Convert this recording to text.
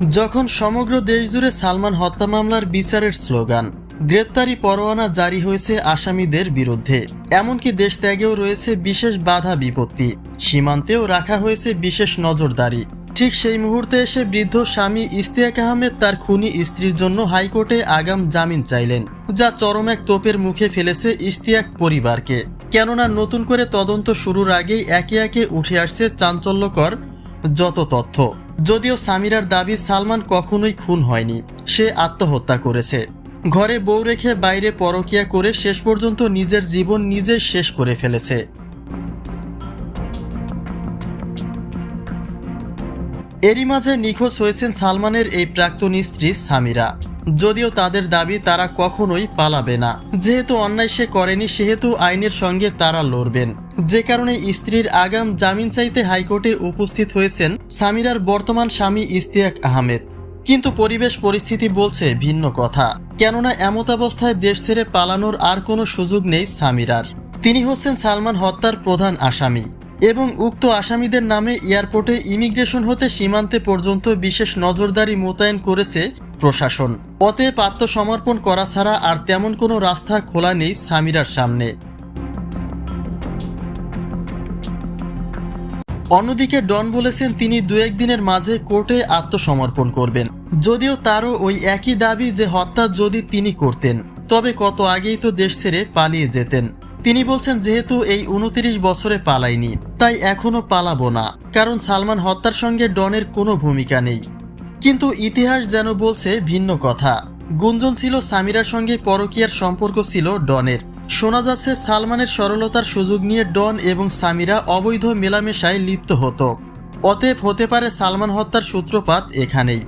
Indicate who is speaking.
Speaker 1: যখন সমগ্র দেশ জুড়ে সালমান হত্যা মামলার বিচারের স্লোগান, গ্রেপ্তারি পরোয়ানা জারি হয়েছে আসামিদের বিরুদ্ধে। এমনকি দেশ ত্যাগেও রয়েছে বিশেষ বাধা বিপত্তি। সীমান্তেও রাখা হয়েছে বিশেষ নজরদারি। ঠিক সেই মুহূর্তে এসে বৃদ্ধ স্বামী ইস্তিয়াক আহমেদ তার খুনি স্ত্রীর জন্য হাইকোর্টে আগাম জামিন চাইলেন, যা চরম এক তোপের মুখে ফেলেছে ইস্তিয়াক পরিবারকে। কেননা নতুন করে তদন্ত শুরুর আগেই একে একে উঠে আসছে চাঞ্চল্যকর যত তথ্য। যদিও সামিরার দাবি সালমান কখনোই খুন হয়নি, সে আত্মহত্যা করেছে। ঘরে বউ রেখে বাইরে পরকিয়া করে শেষ পর্যন্ত নিজের জীবন নিজে শেষ করে ফেলেছে। এরই মাঝে নিখোঁজ হয়েছেন সালমানের এই প্রাক্তন স্ত্রী সামিরা। যদিও তাদের দাবি তারা কখনোই পালাবে না। যেহেতু অন্যায় সে করেনি, সেহেতু আইনের সঙ্গে তারা লড়বেন। যে কারণে স্ত্রীর আগাম জামিন চাইতে হাইকোর্টে উপস্থিত হয়েছেন সামিরার বর্তমান স্বামী ইস্তিয়াক আহমেদ। কিন্তু পরিবেশ পরিস্থিতি বলছে ভিন্ন কথা। কেননা এমতাবস্থায় দেশ ছেড়ে পালানোর আর কোনো সুযোগ নেই সামিরার। তিনি হচ্ছেন সালমান হত্যার প্রধান আসামি এবং উক্ত আসামিদের নামে এয়ারপোর্টে ইমিগ্রেশন হতে সীমান্তে পর্যন্ত বিশেষ নজরদারি মোতায়েন করেছে প্রশাসন। অতএব আত্মসমর্পণ করা ছাড়া আর তেমন কোনো রাস্তা খোলা নেই সামিরার সামনে। অন্যদিকে ডন বলেছেন তিনি দু একদিনের মাঝে কোর্টে আত্মসমর্পণ করবেন। যদিও তারও ওই একই দাবি যে হত্যা যদি তিনি করতেন, তবে কত আগেই তো দেশ ছেড়ে পালিয়ে যেতেন। তিনি বলছেন, যেহেতু এই উনতিরিশ বছরে পালাইনি, তাই এখনও পালাবো না। কারণ সালমান হত্যার সঙ্গে ডনের কোনো ভূমিকা নেই। কিন্তু ইতিহাস যেন বলছে ভিন্ন কথা। গুঞ্জন ছিল সামিরার সঙ্গে পরকীয়ার সম্পর্ক ছিল ডনের। শোনা যাচ্ছে সালমানের সরলতার সুযোগ নিয়ে ডন এবং সামিরা অবৈধ মেলামেশায় লিপ্ত হতো। অতএব হতে পারে সালমান হত্যার সূত্রপাত এখানেই।